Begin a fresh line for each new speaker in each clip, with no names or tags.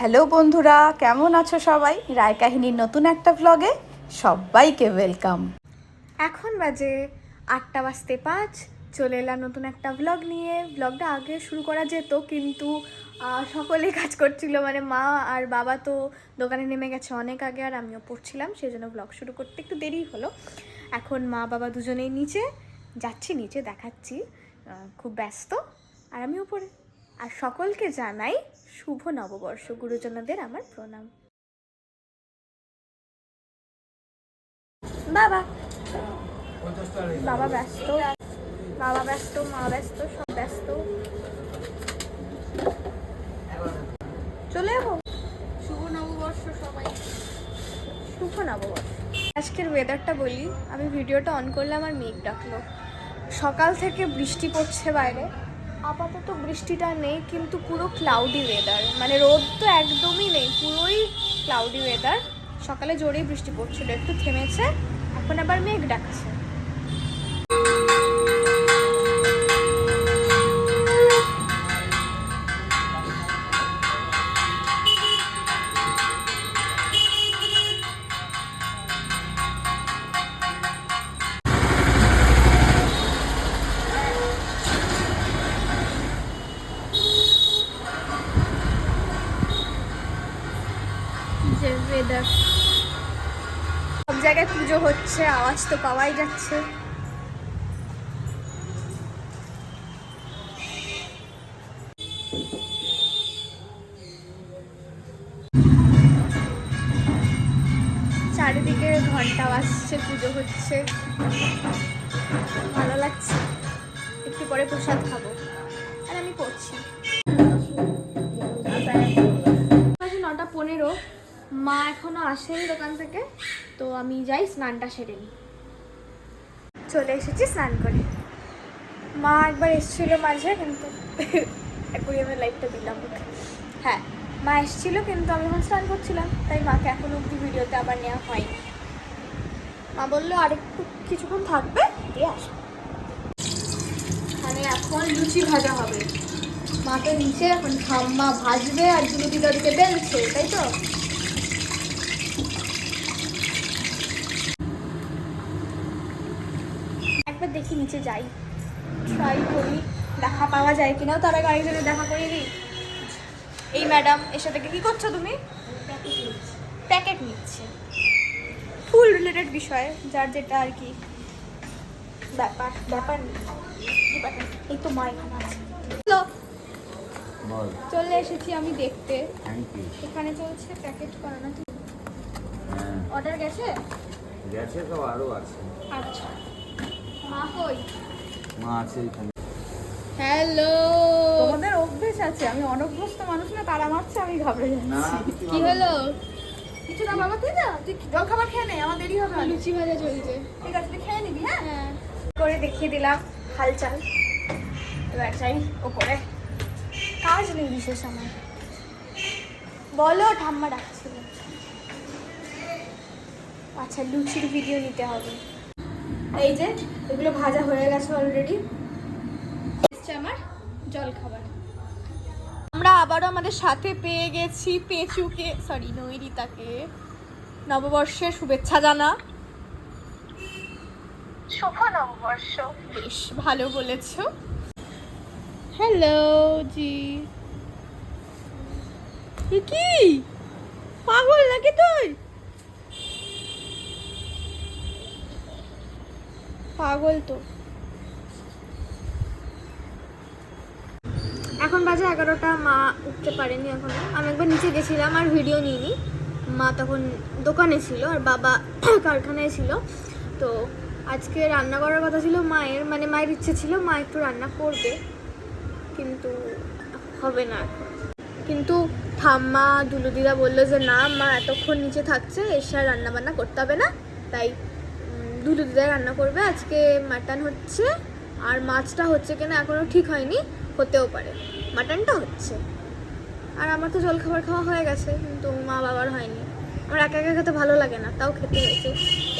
Hello বন্ধুরা কেমন আছো সবাই? রায় কাহিনীর নতুন একটা ভ্লগে সবাইকে ওয়েলকাম
এখন বাজে আটটা বাজতে পাঁচ চলে এলাম নতুন একটা ব্লগ নিয়ে। ব্লগটা আগে শুরু করা যেত কিন্তু আহ, সকলেই কাজ করছিল মানে মা আর বাবা তো দোকানে নেমে গেছে অনেক আগে আর আমিও পড়ছিলাম সেই জন্য ব্লগ শুরু করতে একটু দেরি হলো। এখন মা বাবা দুজনেই নিচে যাচ্ছি নিচে দেখাচ্ছি খুব ব্যস্ত আর আমি উপরে আর সকলকে জানাই শুভ নববর্ষ গুরুজনদের আমার প্রণাম। বাবা বাবা ব্যস্ত বাবা ব্যস্ত মা ব্যস্ত সব ব্যস্ত। চলে যাব? শুভ নববর্ষ সবাই। শুভ নববর্ষ। আজকের ওয়েদারটা বলি আমি ভিডিওটা অন করলাম আর মেঘ ডাকলো। সকাল থেকে বৃষ্টি পড়ছে বাইরে। আপাতত বৃষ্টিটা নেই, কিন্তু পুরো ক্লাউডি ওয়েদার মানে রোদ তো একদমই নেই, পুরোই ক্লাউডি ওয়েদার সকালে জোরেই বৃষ্টি পড়ছিল, একটু থেমেছে, এখন আবার মেঘ ডাকছে ওয়েদার সব জায়গায় পুজো হচ্ছে, আওয়াজ তো পাওয়াই যাচ্ছে। চারিদিকে ঘণ্টা বাজছে, পুজো হচ্ছে। ভালো লাগছে। একটু পরে প্রসাদ খাব। আর আমি পড়ছি। বাজে নটা পনেরো। মা এখনও আসেনি দোকান থেকে, তো আমি যাই স্নানটা সেরে নিই। চলে এসেছি স্নান করে। মা একবার এসেছিল মাঝে, কিন্তু অ্যাকুরিয়ামের লাইটটা দিলাম। ওকে হ্যাঁ মা এসেছিল, কিন্তু আমি যখন স্নান করছিলাম, তাই মাকে এখনও অব্দি ভিডিওতে আবার নেওয়া হয়নি। মা বলল, আরেকটু কিছুক্ষণ থাকবে, দিয়ে আসবে মানে এখন লুচি ভাজা হবে। মাকে নিচে এখন ঠাম্মা ভাজবে আর দুটো দিকে ওদিকে বেলছে, তাই তো? দেখি নিচে যাই। ট্রাই করি। দেখা পাওয়া যায় কিনা তার আগে আরেকজনের দেখা দিই। এই ম্যাডাম এসে থেকে কি করছ তুমি? প্যাকেট নিচ্ছে। ফুল রিলেটেড বিষয়ে যার যেটা আর কি ব্যাপার। ব্যাপার। এই তো মা এখানে আছে। চলে। এসেছি আমি দেখতে। এখানে চলছে প্যাকেট করানো।
হ্যাঁ।
অর্ডার গেছে?
গেছে তো আরও আছে।
আচ্ছা। মা কই?
মা আছে এখানে।
হ্যালো।
তোমাদের অভ্যেস আছে আমি অনভ্যস্ত মানুষ না তারা মারছে আমি ঘাবড়ে
না
যাচ্ছি
কি হলো?
কিছু না বাবা তুই না তুই জল খাবার খেয়ে নে আমার দেরি হবে।
লুচি ভাজা চলছে।
ঠিক আছে তুই খেয়ে নিবি হ্যাঁ?
হ্যাঁ। করে দেখিয়ে দিলাম হালচাল। এবার চাই ওপরে। কাজ নেই বিশেষ আমার। বলো ঠাম্মা ডাকছিল। আচ্ছা লুচির ভিডিও নিতে হবে। এই যে এগুলো ভাজা হয়ে গেছে অলরেডি এসছে আমার জল খাবার আমরা আবারও আমাদের সাথে পেয়ে গেছি পেঁচুকে সরি নৈরিতাকে। নববর্ষের শুভেচ্ছা জানা। শুভ নববর্ষ। বেশ ভালো বলেছ। হ্যালো জি কি? পাগল নাকি তুই? পাগল তো। এখন বাজে এগারোটা, মা উঠতে পারেনি এখনও। আমি একবার নিচে গেছিলাম আর ভিডিও নিইনি। মা তখন দোকানে ছিল আর বাবা কারখানায় ছিল। তো আজকে রান্না করার কথা ছিল, মায়ের মানে মায়ের ইচ্ছে ছিল, মা একটু রান্না করবে। কিন্তু হবে না কিন্তু ঠাম্মা দুলুদিরা বলল যে, না, মা এতক্ষণ নিচে থাকছে, এসে রান্না বান্না করতে হবে না। তাই উম, দুলুদিরা রান্না করবে। আজকে মাটন হচ্ছে আর মাছটা হচ্ছে কিনা এখনও ঠিক হয়নি হতেও পারে। মাটনটা হচ্ছে। আর আমার তো জলখাবার খাওয়া হয়ে গেছে কিন্তু মা বাবার হয়নি। আমার একা একা খেতে ভালো লাগে না তাও খেতে হয়েছে।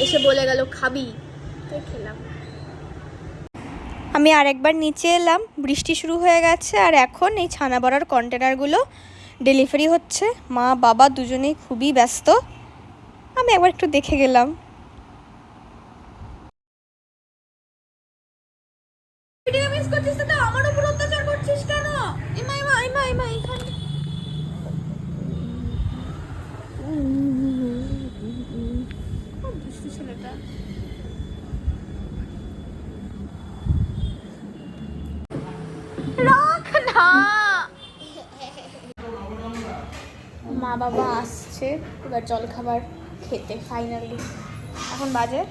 এসে বলে গেল খাবি। তাই খেলাম। আমি আরেকবার নিচে এলাম বৃষ্টি শুরু হয়ে গেছে আর এখন এই ছানা বড়ার কন্টেনারগুলো ডেলিভারি হচ্ছে। মা বাবা দুজনেই খুবই ব্যস্ত। আমি একবার একটু দেখে গেলাম ভিডিও মিস করছিস তো আমার উপর অত্যাচার করছিস কেন এমা এমা এমা এমা এখানে খুব দুষ্টু ছেলেটা রাখ না মা বাবা আসছে। এবার জল খাবার খেতে ফাইনালি এখন বাজে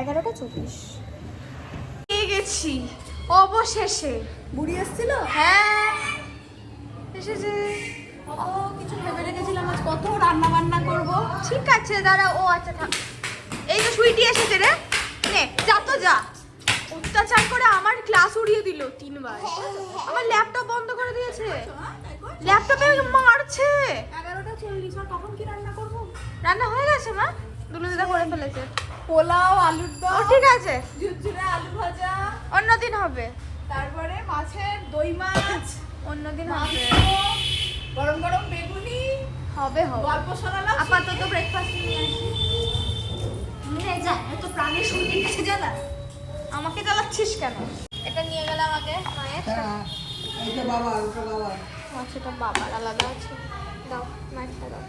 এগারোটা চব্বিশ। পেয়ে গেছি অবশেষে।
বুড়ি এসেছিল?
হ্যাঁ। এসেছে।
ও কিছু ভেবে রেখেছিলাম আজ কত রান্না বান্না করব।
ঠিক আছে দাঁড়া ও আচ্ছা থাক। এই তো সুইটি এসেছে রে। নে যা তো যা। অত্যাচার করে আমার ক্লাস উড়িয়ে দিল তিনবার। আমার ল্যাপটপ বন্ধ করে দিয়েছে। ল্যাপটপে মারছে।
এগারোটা চল্লিশ আর কখন কি রান্না করব?
রান্না হয়ে গেছে মা। দুলো দিদা করে ফেলেছে।
পোলাও আলুর
ও
দম
ঠিক আছে।
ঝুরঝুরে আলু ভাজা।
অন্যদিন হবে।
তারপরে মাছের দই মাছ
অন্যদিন হবে।
গরম গরম বেগুনি
হবে হবে।
গল্প শোনালাম।
আপাতত ব্রেকফাস্ট নিয়ে আসি। নিয়ে যা এত প্রাণের শুনতে গেছে জ্বালা। আমাকে জ্বালাচ্ছিস কেন? এটা নিয়ে গেলাম আগে মায়ের। মাছটা বাবার আলাদা আছে। দাও মাছটা দাও।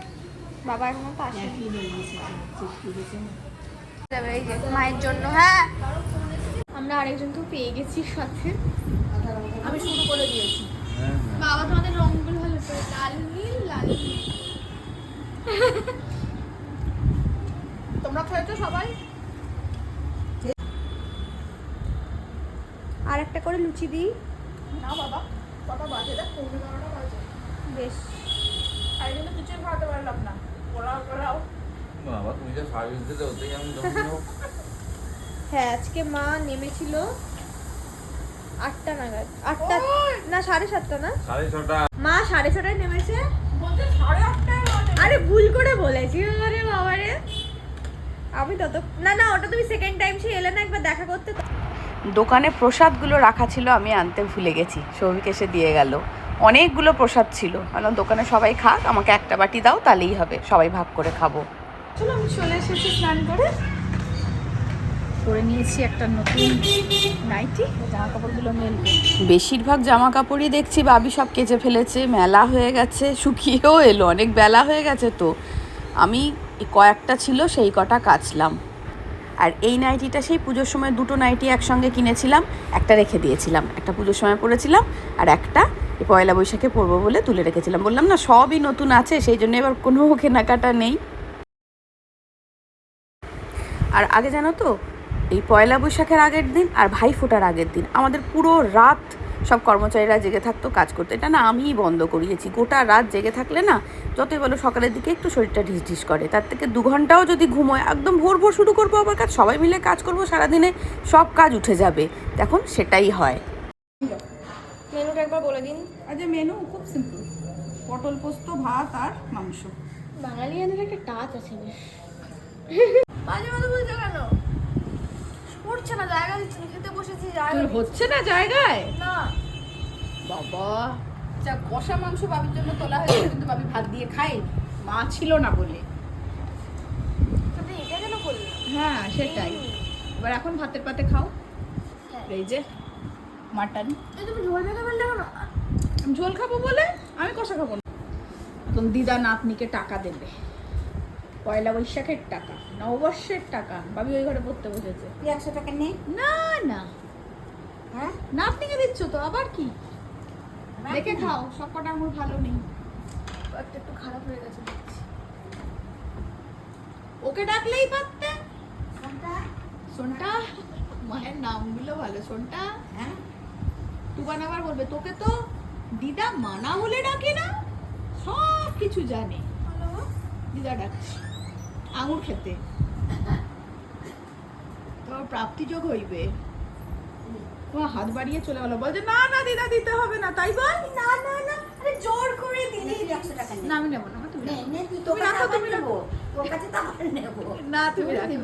বাবা এখনও তো আসেনি এই যে মায়ের জন্য হ্যাঁ। আমরা আরেকজনকেও পেয়ে গেছি সাথে।
আমি শুরু করে দিয়েছি।
হ্যাঁ হ্যাঁ।
বাবা তোমাদের রঙগুলো ভালো তো লাল নীল লাল নীল।
তোমরা খেয়েছো সবাই?
আর একটা করে লুচি দিই।
না বাবা। কটা বাজে? দেখ পৌনে বারোটা বাজে।
বেশ।
জন্য কিছুই খাওয়াতে পারলাম না। পোলাও পোলাও।
বাবা তুমি যা সার্ভিস দিলে ওতেই আমি
হ্যাঁ আজকে মা নেমেছিল আটটা নাগাদ। আটটা না সাড়ে সাতটা না?
সাড়ে ছটা।
মা সাড়ে ছটায় নেমেছে। আরে ভুল করে বলেছি আরে বাবারে। আমি তত না না ওটা তুমি সেকেন্ড টাইম সে এলে না একবার দেখা করতে
দোকানে প্রসাদগুলো রাখা ছিল আমি আনতে ভুলে গেছি। সৌভিক এসে দিয়ে গেল। অনেকগুলো প্রসাদ ছিল। কারণ দোকানে সবাই খাক আমাকে একটা বাটি দাও তাহলেই হবে। সবাই ভাগ করে খাব। চলো আমি চলে এসেছি স্নান করে। নিয়েছি একটা নতুন নাইটি জামা কাপড়গুলো মেলবো। বেশিরভাগ জামা কাপড়ই দেখছি বাবি সব কেচে ফেলেছে মেলা হয়ে গেছে শুকিয়েও এলো অনেক বেলা হয়ে গেছে তো। আমি কয়েকটা ছিল সেই কটা কাচলাম। আর এই নাইটিটা সেই পুজোর সময় দুটো নাইটি একসঙ্গে কিনেছিলাম, একটা রেখে দিয়েছিলাম। একটা পুজোর সময় পরেছিলাম আর একটা পয়লা বৈশাখে পরবো বলে তুলে রেখেছিলাম। বললাম, না, সবই নতুন আছে, সেই জন্য এবার কোনো কেনাকাটা নেই। আর আগে জানো তো, এই পয়লা বৈশাখের আগের দিন আর ভাই ফোটার আগের দিন, আমাদের পুরো রাত সব কর্মচারীরা জেগে থাকতো কাজ করতে। এটা না আমিই বন্ধ করিয়েছি। গোটা রাত জেগে থাকলে না যতই বলো সকালের দিকে একটু শরীরটা ঢিস ঢিস করে। তার থেকে দু ঘন্টাও যদি ঘুমোয় একদম ভোর ভোর শুরু করব আবার কাজ সবাই মিলে কাজ করব সারাদিনে সব কাজ উঠে যাবে। এখন সেটাই হয়।
মেনুটা একবার বলে দিন।
আজ মেনু খুব সিম্পল পটল পোস্ত ভাত আর মাংস।
বাঙালিয়ানের একটা টাচ আছে বেশ। মাঝে মাঝে বলছো কেন? উঠছে না জায়গা দিচ্ছে না খেতে বসেছি জায়গা
তোর হচ্ছে না জায়গায়?
না।
বাবা যা কষা মাংস বাবির জন্য তোলা হয়েছে কিন্তু বাবি ভাত দিয়ে খাই মা ছিল না বলে।
এটা কেন করলে?
হ্যাঁ সেটাই। এবার এখন ভাতের পাতে খাও। এই যে মাটন।
ঝোল
খাব বলে? আমি কষা খাব না। এখন দিদা নাতনিকে টাকা দেবে। পয়লা বৈশাখের টাকা নববর্ষের টাকা বাবি ওই ঘরে পড়তে বসেছে।
একশো টাকা নেই
না না।
হ্যাঁ?
নাতনিকে দিচ্ছ তো? আবার কি? দেখে খাও সব কটা আমার ভালো নেই।
একটা খারাপ হয়ে গেছে
ওকে ডাকলেই পারতে? সোনটা? মায়ের নামগুলো ভালো সোনটা?
হ্যাঁ।
তুবান আবার বলবে তোকে তো দিদা মানা বলে ডাকে না? সব কিছু জানে দিদা ডাকছে। আঙুর খেতে। তোমার প্রাপ্তিযোগ হইবে। তোমার হাত বাড়িয়ে চলে গেল। বলছে না না দিদা দিতে হবে না। তাই বল।
না না না আরে জোর করে দিলি
একশো টাকা
না আমি নেব না তুমি তুমি রাখো তুমি
তোর কাছে তো আমার নেব।
না তুমি রাখো।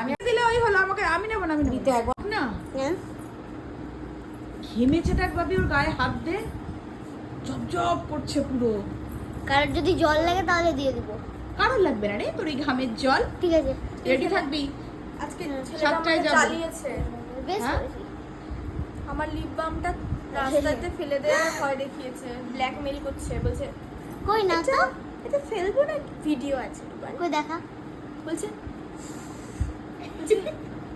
আমি দিলে ওই হলো আমাকে আমি নেব না আমি
দিতে। একবার।
না।
হ্যাঁ?
ঘেমেছে ভাবি ওর গায়ে হাত দে। জব জব করছে পুরো।
কারণ যদি জল লাগে তাহলে দিয়ে দিব।
কারণ লাগবে না রে? তোর এই ঘামের জল?
ঠিক আছে।
রেডি থাকবি?
আজকে
সাতটায় যাব।
চালিয়েছে
হ্যাঁ?
করেছি।
আমার লিপ বামটা রাস্তাতে ফেলে দেওয়ার ভয় দেখিয়েছে ব্ল্যাকমেল করছে বলছে
কই না তো?
এটা ফেলব না? ভিডিও আছে
কই দেখা?
বলছে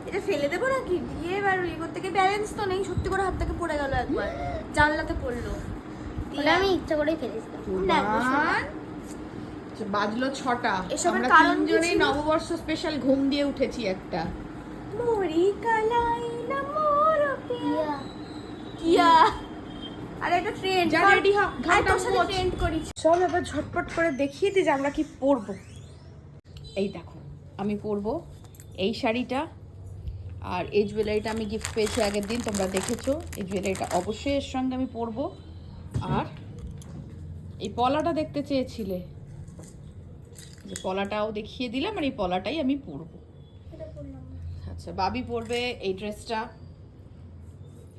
এটা ফেলে দেবো নাকি? দিয়ে এবার ইয়ে করতে গিয়ে ব্যালেন্স তো নেই সত্যি করে হাত থেকে পড়ে গেল একবার। জানলাতে পড়ল।
আমি ইচ্ছা করেই ফেলেছিলাম।
বাজলো ছটা।
এসবের কারণ
নববর্ষ স্পেশাল ঘুম দিয়ে উঠেছি একটা।
মোরি কালাই না মোর পিয়া। কিয়া আর একটা ট্রেন্ড
যা ready হ, ঘামটা
সাথে ট্রেন্ড করি।
চল এবার ঝটপট করে দেখিয়ে দিই যে আমরা কি পরবো। এই দেখো আমি পরবো এই শাড়িটা আর এই জুয়েলারিটা আমি গিফট পেয়েছি আগের দিন তোমরা দেখেছ। এই জুয়েলারিটা অবশ্যই এর সঙ্গে আমি পরবো। আর এই পলাটা দেখতে চেয়েছিলে। যে পলাটাও দেখিয়ে দিলাম আর এই পলাটাই আমি পরবো। আচ্ছা বাবি পরবে এই ড্রেসটা।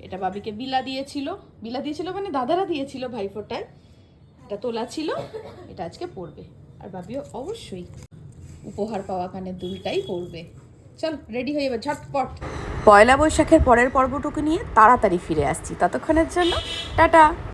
এটা বাবিকে বিলা দিয়েছিল। বিলা দিয়েছিল মানে দাদারা দিয়েছিল ভাইফোঁটায়। এটা তোলা ছিল। এটা আজকে পরবে। আর বাবিও অবশ্যই উপহার পাওয়া কানের দুলটাই পরবে। চল রেডি হয়ে যাবে ঝটপট। পয়লা বৈশাখের পরের পর্বটুকু নিয়ে তাড়াতাড়ি ফিরে আসছি। ততক্ষণের জন্য টাটা।